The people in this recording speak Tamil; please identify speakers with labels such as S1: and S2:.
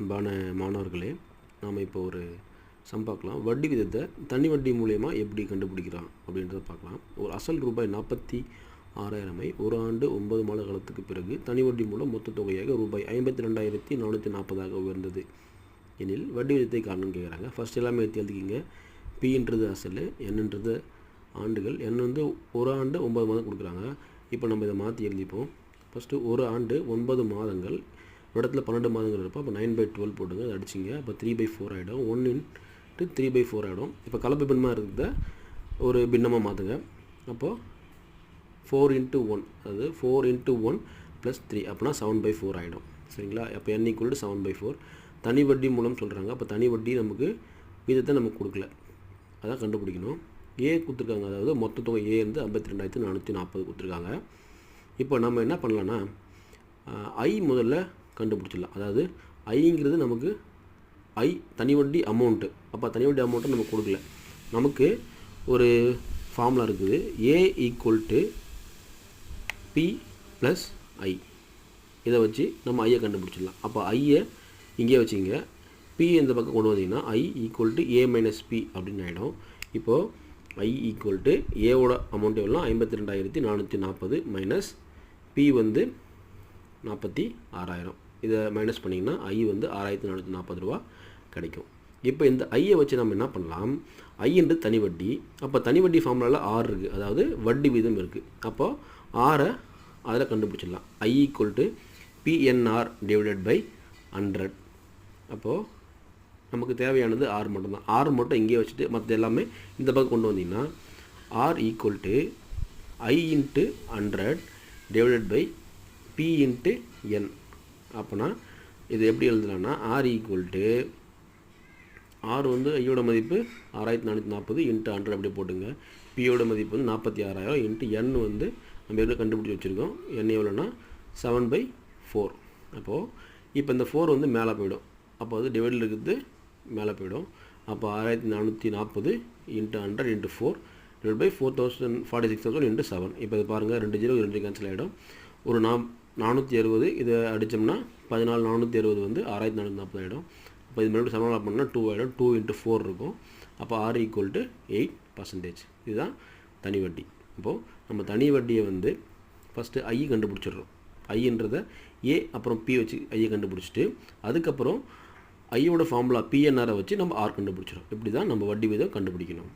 S1: அன்பான மாணவர்களே நாம் இப்போ ஒரு சம் பார்க்கலாம். வட்டி விதத்தை தனி வட்டி மூலயமா எப்படி கண்டுபிடிக்கிறான் அப்படின்றத பார்க்கலாம். ஒரு அசல் ரூபாய் நாற்பத்தி ஆறாயிரமை ஒரு ஆண்டு ஒன்பது மாத காலத்துக்கு பிறகு தனி வட்டி மூலம் மொத்த தொகையாக ரூபாய் ஐம்பத்தி ரெண்டாயிரத்தி நானூற்றி நாற்பதாக உயர்ந்தது. எனில் வட்டி விதத்தை காரணம் கேட்குறாங்க. ஃபஸ்ட் எல்லாமே எடுத்து எழுதிக்கிங்க. பின்றது அசல் என்னன்றது ஆண்டுகள். என் வந்து ஒரு ஆண்டு ஒன்பது மாதம் கொடுக்குறாங்க. இப்போ நம்ம இதை மாற்றி எழுதிப்போம். ஃபஸ்ட்டு ஒரு ஆண்டு ஒன்பது மாதங்கள். ஒரு இடத்துல பன்னெண்டு மாதங்கள் இருப்போம் அப்போ நைன் பை டுவெல் போட்டுங்க அதை அடிச்சிங்க. அப்போ த்ரீ பை ஃபோர் ஆகிடும் one into three by four ஆகிடும் இப்போ கலப்பு பின்னமாக இருக்கிறத ஒரு பின்னமாக மாற்றுங்க அப்போது ஃபோர் இன்ட்டு ஒன் அதாவது four into one plus three அப்படின்னா செவன் பை ஃபோர் ஆகிடும் சரிங்களா? அப்போ N equal seven by four தனி வட்டி மூலம் சொல்கிறாங்க அப்போ தனி வட்டி நமக்கு வீதத்தை நமக்கு கொடுக்கல. அதான் கண்டுபிடிக்கணும். ஏ கொடுத்துருக்காங்க. அதாவது மொத்த தொகை ஏ வந்து ஐம்பத்தி ரெண்டாயிரத்து நானூற்றி நாற்பது கொடுத்துருக்காங்க. இப்போ நம்ம என்ன பண்ணலான்னா ஐ முதல்ல கண்டுபிடிச்சிடலாம். அதாவது ஐங்கிறது நமக்கு ஐ தனி வட்டி அமௌண்ட்டு அப்போ தனி வட்டி அமௌண்ட்டை நமக்கு கொடுக்கல. நமக்கு ஒரு ஃபார்முலா இருக்குது. A equal to P plus I இதை வச்சு நம்ம ஐயை கண்டுபிடிச்சிடலாம். அப்போ ஐயை இங்கே வச்சுங்க. பி இந்த பக்கம் கொண்டு வந்தீங்கன்னா I equal to A minus P அப்படின்னு ஆகிடும் இப்போது ஐ ஈக்குவல் டு ஏவோட அமௌண்ட் எவ்வளோ ஐம்பத்தி ரெண்டாயிரத்தி நானூற்றி நாற்பது மைனஸ் பி வந்து நாற்பத்தி ஆறாயிரம். இதை மைனஸ் பண்ணிங்கன்னா ஐ வந்து ஆறாயிரத்தி நானூற்றி நாற்பது ரூபா கிடைக்கும். இப்போ இந்த ஐயை வச்சு நம்ம என்ன பண்ணலாம்? ஐன்றது தனி வட்டி. அப்போ தனி வட்டி ஃபார்முலாவில் ஆறு இருக்குது அதாவது வட்டி வீதம் இருக்குது அப்போது ஆரை அதில் கண்டுபிடிச்சிடலாம். I equal to PNR divided by hundred அப்போது நமக்கு தேவையானது ஆறு மட்டும்தான். ஆறு மட்டும் இங்கேயே வச்சுட்டு மற்ற எல்லாமே இந்த பக்கம் கொண்டு வந்தீங்கன்னா R equal to I into hundred divided by P into N அப்போனா இது எப்படி எழுதலாம்னா ஆர் ஈக்குவல் டு ஆர் வந்து ஐயோட மதிப்பு ஆறாயிரத்தி நானூற்றி நாற்பது இன்ட்டு ஹண்ட்ரட் அப்படி போட்டுங்க. பியோட மதிப்பு வந்து நாற்பத்தி ஆறாயிரம் இன்ட்டு என் வந்து நம்ம எவ்வளோ கண்டுபிடிச்சி வச்சுருக்கோம்? என் எவ்வளோனா செவன் பை ஃபோர் அப்போது இப்போ இந்த ஃபோர் வந்து மேலே போயிடும். அப்போ வந்து டிவைடில் இருக்கிறது மேலே போயிடும். அப்போ ஆறாயிரத்தி நானூற்றி நாற்பது into hundred into four divide by four thousand forty six thousand into seven இப்போ இது பாருங்கள் ரெண்டு ஜீரோ ரெண்டு கேன்சல் ஆகிடும் ஒரு நாம் நானூற்றி அறுபது இதை அடித்தோம்னா பதினாலு நானூற்றி அறுபது வந்து ஆறாயிரத்தி நானூற்றி நாற்பது ஆகிடும் அப்போ இது மறுபடியும் சமமாக பண்ணால் டூ ஆகிடும் டூ இன்ட்டு ஃபோர் இருக்கும். அப்போ ஆறு ஈக்குவல் டு எயிட் பர்சன்டேஜ் இதுதான் தனி வட்டி. இப்போது நம்ம தனி வட்டியை வந்து ஃபஸ்ட்டு ஐ கண்டுபிடிச்சிடுறோம். ஐன்றதை ஏ அப்புறம் பி வச்சு ஐயை கண்டுபிடிச்சிட்டு அதுக்கப்புறம் ஐயோட ஃபார்முலா பிஎன்ஆரை வச்சு நம்ம ஆர் கண்டுபிடிச்சிடும் இப்படி தான் நம்ம வட்டி வீதம் கண்டுபிடிக்கணும்.